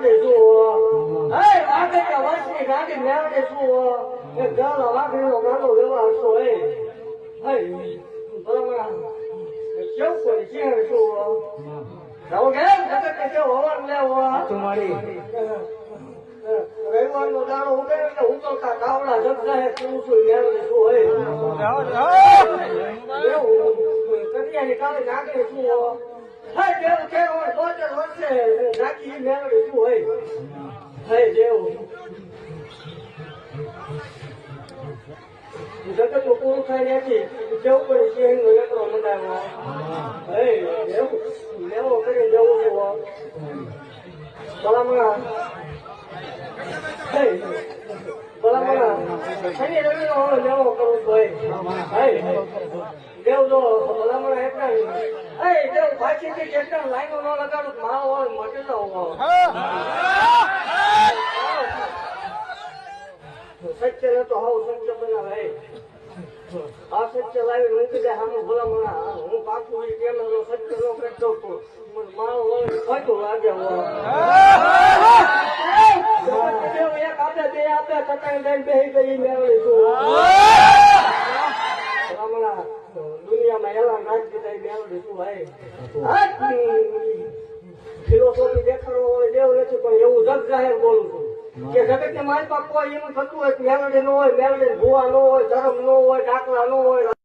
મેલડી શું હે વાગે વર્ષની ગાડી શું એ ગાલ વાઘડીનો ગાલો વ્યવહાર શું હે હે બરાબર કેવું કોઈ છે શું જાઓ કે જગત કે કેવો હવન લેવો તમારી રવિવારનો દાડો ઉગે એટલે ઉતરતા કાવડા જગજાહે શું શું શું હોય કન્યાની કાલે નાગરી શું હોય જેવું વર્ષે નાખી મેળવી શું હોય. થઈ જેવું જગતનું પૂરું થાય નથી જેવું પણ છે, એનો એકલો જેવું લેવો કરી જવું છું ભલામણ. ભલામણ. શનિ રવિ નો હવે લેવો કરું તો હે હે દેવ જો ભલામણ હે પાછી થી કેટલા લાઈનો ન લગાડું મારો હોય મટી ન સત્ય ને તો હાવ સત્ય બનાવે આ સત્ય લાવી મૂકી દે સામે ભલામણ. હું પાછું એ કેમ સત્ય નો કરતો તો મને મારો હોય ખોટું લાગે એક આપે બે આપે કટાઈ લઈને બેસી ગઈ મેળવી છું દુનિયામાં એલાન રાખી દીધા એ મેળવી શું ફિલોસોફી હોય દેવ નથી એવું જગ જાહેર બોલું છું કે જગત મારી પાસે કોઈ એમ થતું હોય મેલડી ન હોય મેલડી ભૂવા ન હોય ધર્મ ન હોય ડાકલા ન હોય